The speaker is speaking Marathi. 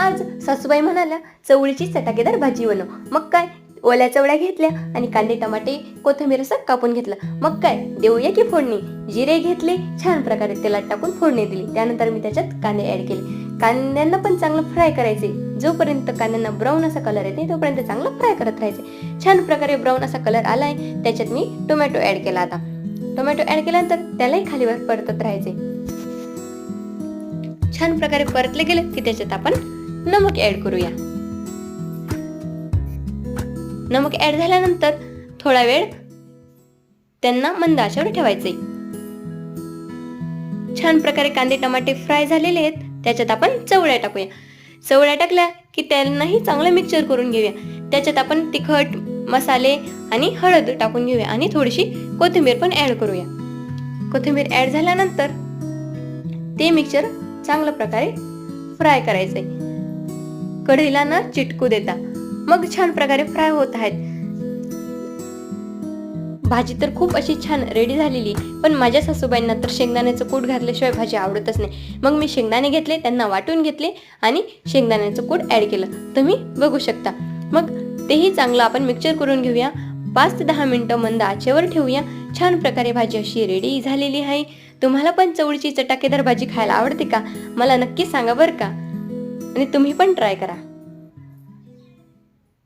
आज सासूबाई म्हणाल्या चवळीची चटाकेदार भाजी बनव. मग काय? ओल्या चवळ्या घेतल्या आणि कांदे टमाटे कोथिंबीर असं कापून घेतलं. मग काय? देऊया की फोडणी? जिरे घेतले छान प्रकारे तेलात टाकून फोडणी दिली. त्यानंतर मी त्याच्यात कांदे ऍड केले. कांद्यांना पण चांगलं फ्राय करायचे. जोपर्यंत कांद्यांना ब्राऊन असा कलर येत नाही तोपर्यंत चांगलं फ्राय करत राहायचे. छान प्रकारे ब्राऊन असा कलर आलाय त्याच्यात मी टोमॅटो ऍड केला आता. टोमॅटो ऍड केल्यानंतर त्यालाही खालीवर परतत राहायचे. छान प्रकारे परतले गेले की त्याच्यात आपण नमक ऍड करूया. नमक ऍड झाल्यानंतर थोडा वेळ त्यांना मंद आचेवर ठेवायचे. छान प्रकारे कांदे टमाटे फ्राय झालेले आहेत. त्याच्यात आपण चवळ्या टाकूया. चवळ्या टाकल्या की त्यांनाही चांगलं मिक्सचर करून घेऊया. त्याच्यात आपण तिखट मसाले आणि हळद टाकून घेऊया आणि थोडीशी कोथिंबीर पण ऍड करूया. कोथिंबीर ऍड झाल्यानंतर ते मिक्सचर चांगल्या प्रकारे फ्राय करायचं आहे कढईला न चिटकू देता. मग छान प्रकारे फ्राय होत आहेत. भाजी तर खूप अशी छान रेडी झालेली पण माझ्या सासूबाईंना तर शेंगदाण्याचं कूट घातल्याशिवाय भाजी आवडतच नाही. मग मी शेंगदाणे घेतले त्यांना वाटून घेतले आणि शेंगदाण्याचं कूट ॲड केलं. तुम्ही बघू शकता. मग तेही चांगलं आपण मिक्सचर करून घेऊया. पाच ते दहा मिनटं मंद आचेवर ठेवूया. छान प्रकारे भाजी अशी रेडी झालेली आहे. तुम्हाला पण चवळीची चटाकेदार भाजी खायला आवडते का? मला नक्की सांगा बरं का? आणि तुम्ही पण ट्राय करा.